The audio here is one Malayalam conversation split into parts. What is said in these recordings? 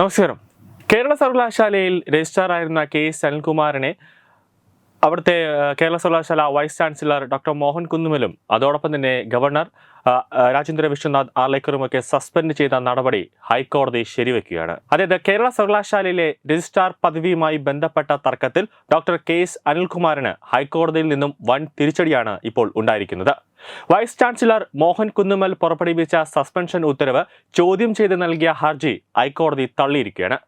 നമസ്കാരം. കേരള സർവകലാശാലയിൽ രജിസ്ട്രാറായിരുന്ന കെ എസ് അനിൽകുമാറിനെ അവിടുത്തെ കേരള സർവകലാശാല വൈസ് ചാൻസലർ ഡോക്ടർ മോഹൻ കുന്നുമലും അതോടൊപ്പം തന്നെ ഗവർണർ രാജേന്ദ്ര വിശ്വനാഥ് ആർലേക്കറുമൊക്കെ സസ്പെൻഡ് ചെയ്ത നടപടി ഹൈക്കോടതി ശരിവെക്കുകയാണ്. അതായത് കേരള സർവകലാശാലയിലെ രജിസ്ട്രാർ പദവിയുമായി ബന്ധപ്പെട്ട തർക്കത്തിൽ ഡോക്ടർ കെ എസ് അനിൽകുമാറിന് ഹൈക്കോടതിയിൽ നിന്നും വൻ തിരിച്ചടിയാണ് ഇപ്പോൾ ഉണ്ടായിരിക്കുന്നത്. വൈസ് ചാൻസലർ മോഹൻ കുന്നുമൽ പുറപ്പെടുവിച്ച സസ്പെൻഷൻ ഉത്തരവ് ചോദ്യം ചെയ്ത് നൽകിയ ഹർജി ഹൈക്കോടതി തള്ളിയിരിക്കുകയാണ്.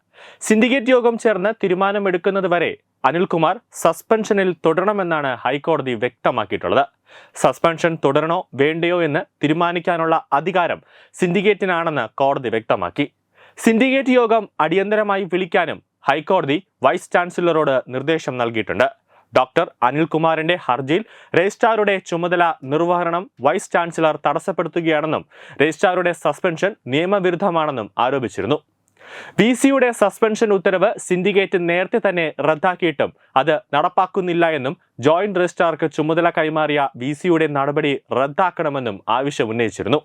സിൻഡിക്കേറ്റ് യോഗം ചേർന്ന് തീരുമാനമെടുക്കുന്നതുവരെ അനിൽകുമാർ സസ്പെൻഷനിൽ തുടരണമെന്നാണ് ഹൈക്കോടതി വ്യക്തമാക്കിയിട്ടുള്ളത്. സസ്പെൻഷൻ തുടരണോ വേണ്ടയോ എന്ന് തീരുമാനിക്കാനുള്ള അധികാരം സിൻഡിക്കേറ്റിനാണെന്ന് കോടതി വ്യക്തമാക്കി. സിൻഡിക്കേറ്റ് യോഗം അടിയന്തരമായി വിളിക്കാനും ഹൈക്കോടതി വൈസ് ചാൻസലറോട് നിർദ്ദേശം നൽകിയിട്ടുണ്ട്. ഡോക്ടർ അനിൽകുമാറിന്റെ ഹർജിയിൽ രജിസ്ട്രാറുടെ ചുമതല നിർവഹണം വൈസ് ചാൻസലർ തടസ്സപ്പെടുത്തുകയാണെന്നും രജിസ്ട്രാറുടെ സസ്പെൻഷൻ നിയമവിരുദ്ധമാണെന്നും ആരോപിച്ചിരുന്നു. വി സിയുടെ സസ്പെൻഷൻ ഉത്തരവ് സിൻഡിക്കേറ്റ് നേരത്തെ തന്നെ റദ്ദാക്കിയിട്ടും അത് നടപ്പാക്കുന്നില്ല എന്നും ജോയിന്റ് രജിസ്ട്രാർക്ക് ചുമതല കൈമാറിയ വി സിയുടെ നടപടി റദ്ദാക്കണമെന്നും ആവശ്യം ഉന്നയിച്ചിരുന്നു.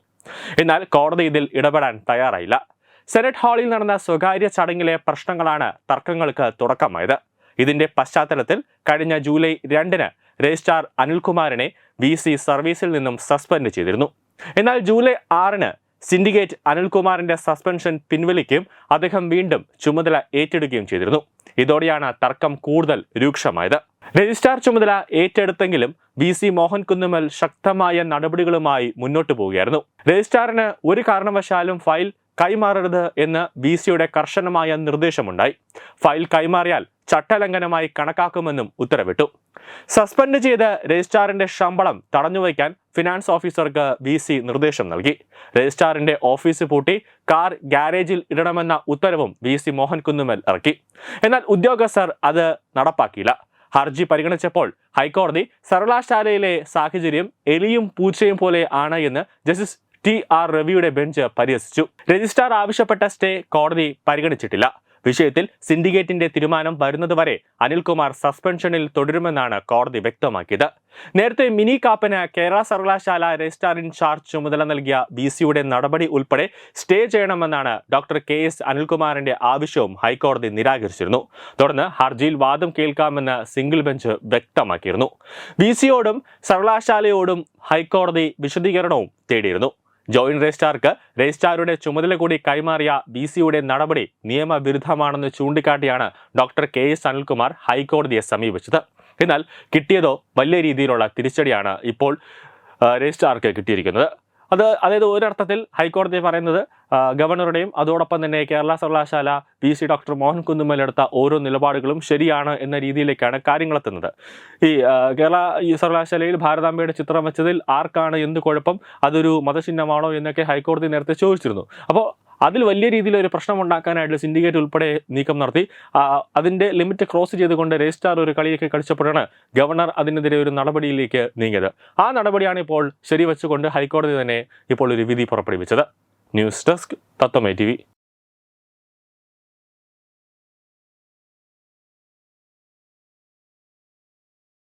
എന്നാൽ കോടതി ഇതിൽ ഇടപെടാൻ തയ്യാറായില്ല. സെനറ്റ് ഹാളിൽ നടന്ന സ്വകാര്യ ചടങ്ങിലെ പ്രശ്നങ്ങളാണ് തർക്കങ്ങൾക്ക് തുടക്കമായത്. ഇതിന്റെ പശ്ചാത്തലത്തിൽ കഴിഞ്ഞ ജൂലൈ രണ്ടിന് രജിസ്ട്രാർ അനിൽകുമാറിനെ വി സി സർവീസിൽ നിന്നും സസ്പെൻഡ് ചെയ്തിരുന്നു. എന്നാൽ ജൂലൈ ആറിന് സിൻഡിക്കേറ്റ് അനിൽകുമാറിന്റെ സസ്പെൻഷൻ പിൻവലിക്കുകയും അദ്ദേഹം വീണ്ടും ചുമതല ഏറ്റെടുക്കുകയും ചെയ്തിരുന്നു. ഇതോടെയാണ് തർക്കം കൂടുതൽ രൂക്ഷമായത്. രജിസ്ട്രാർ ചുമതല ഏറ്റെടുത്തെങ്കിലും വി സി മോഹൻ കുന്നുമൽ ശക്തമായ നടപടികളുമായി മുന്നോട്ട് പോവുകയായിരുന്നു. രജിസ്ട്രാറിന് ഒരു കാരണവശാലും ഫയൽ കൈമാറരുത് എന്ന് വി സിയുടെ കർശനമായ നിർദ്ദേശമുണ്ടായി. ഫയൽ കൈമാറിയാൽ ചട്ടലംഘനമായി കണക്കാക്കുമെന്നും ഉത്തരവിട്ടു. സസ്പെൻഡ് ചെയ്ത് രജിസ്ട്രാറിന്റെ ശമ്പളം തടഞ്ഞുവയ്ക്കാൻ ഫിനാൻസ് ഓഫീസർക്ക് വി സി നിർദ്ദേശം നൽകി. രജിസ്ട്രാറിന്റെ ഓഫീസ് പൂട്ടി കാർ ഗ്യാരേജിൽ ഇടണമെന്ന ഉത്തരവും വി സി മോഹൻ കുന്നുമൽ ഇറക്കി. എന്നാൽ ഉദ്യോഗസ്ഥർ അത് നടപ്പാക്കിയില്ല. ഹർജി പരിഗണിച്ചപ്പോൾ ഹൈക്കോടതി സർവകലാശാലയിലെ സാഹചര്യം എലിയും പൂച്ചയും പോലെ ആണ് എന്ന് ജസ്റ്റിസ് ടി ആർ രവിയുടെ ബെഞ്ച് പരിഹസിച്ചു. രജിസ്ട്രാർ ആവശ്യപ്പെട്ട സ്റ്റേ കോടതി പരിഗണിച്ചിട്ടില്ല. വിഷയത്തിൽ സിൻഡിക്കേറ്റിന്റെ തീരുമാനം വരുന്നതുവരെ അനിൽകുമാർ സസ്പെൻഷനിൽ തുടരുമെന്നാണ് കോടതി വ്യക്തമാക്കിയത്. നേരത്തെ മിനി കാപ്പന് കേരള സർവകലാശാല രജിസ്ട്രാർ ഇൻചാർജ് ചുമതല നൽകിയ വി സിയുടെ നടപടി ഉൾപ്പെടെ സ്റ്റേ ചെയ്യണമെന്നാണ് ഡോക്ടർ കെ എസ് അനിൽകുമാറിന്റെ ആവശ്യവും ഹൈക്കോടതി നിരാകരിച്ചിരുന്നു. തുടർന്ന് ഹർജിയിൽ വാദം കേൾക്കാമെന്ന് സിംഗിൾ ബെഞ്ച് വ്യക്തമാക്കിയിരുന്നു. വി സിയോടും സർവകലാശാലയോടും ഹൈക്കോടതി വിശദീകരണവും തേടിയിരുന്നു. ജോയിന്റ് രജിസ്ട്രാർക്ക് രജിസ്ട്രാറുടെ ചുമതല കൂടി കൈമാറിയ ബി സിയുടെ നടപടി നിയമവിരുദ്ധമാണെന്ന് ചൂണ്ടിക്കാട്ടിയാണ് ഡോക്ടർ കെ എസ് അനിൽകുമാർ ഹൈക്കോടതിയെ സമീപിച്ചത്. എന്നാൽ കിട്ടിയതോ വലിയ രീതിയിലുള്ള തിരിച്ചടിയാണ് ഇപ്പോൾ രജിസ്ട്രാർക്ക് കിട്ടിയിരിക്കുന്നത്. അത് അതായത് ഒരർത്ഥത്തിൽ ഹൈക്കോടതി പറയുന്നത് ഗവർണറുടെയും അതോടൊപ്പം തന്നെ കേരള സർവകലാശാല P C doctor Mohan Kunnumal എടുത്ത ഓരോ നിലപാടുകളും ശരിയാണ് എന്ന രീതിയിലേക്കാണ് കാര്യങ്ങളെത്തുന്നത് ഈ കേരള ഈ സർവകലാശാലയിൽ ഭാരതാംബയുടെ ചിത്രം വെച്ചതിൽ ആർക്കാണ് എന്ത് കുഴപ്പം അതൊരു മതചിഹ്നമാണോ എന്നൊക്കെ ഹൈക്കോടതി നേരത്തെ ചോദിച്ചിരുന്നു. അപ്പോൾ അതിൽ വലിയ രീതിയിൽ ഒരു പ്രശ്നം ഉണ്ടാക്കാനായിട്ട് സിൻഡിക്കേറ്റ് ഉൾപ്പെടെ നീക്കം നടത്തി. അതിന്റെ ലിമിറ്റ് ക്രോസ് ചെയ്തുകൊണ്ട് രജിസ്ട്രാർ ഒരു കളിയൊക്കെ കളിച്ചപ്പോഴാണ് ഗവർണർ അതിനെതിരെ ഒരു നടപടിയിലേക്ക് നീങ്ങിയത്. ആ നടപടിയാണ് ഇപ്പോൾ ശരിവെച്ചുകൊണ്ട് ഹൈക്കോടതി തന്നെ ഇപ്പോൾ ഒരു വിധി പുറപ്പെടുവിച്ചത്. News desk തത്വമേ T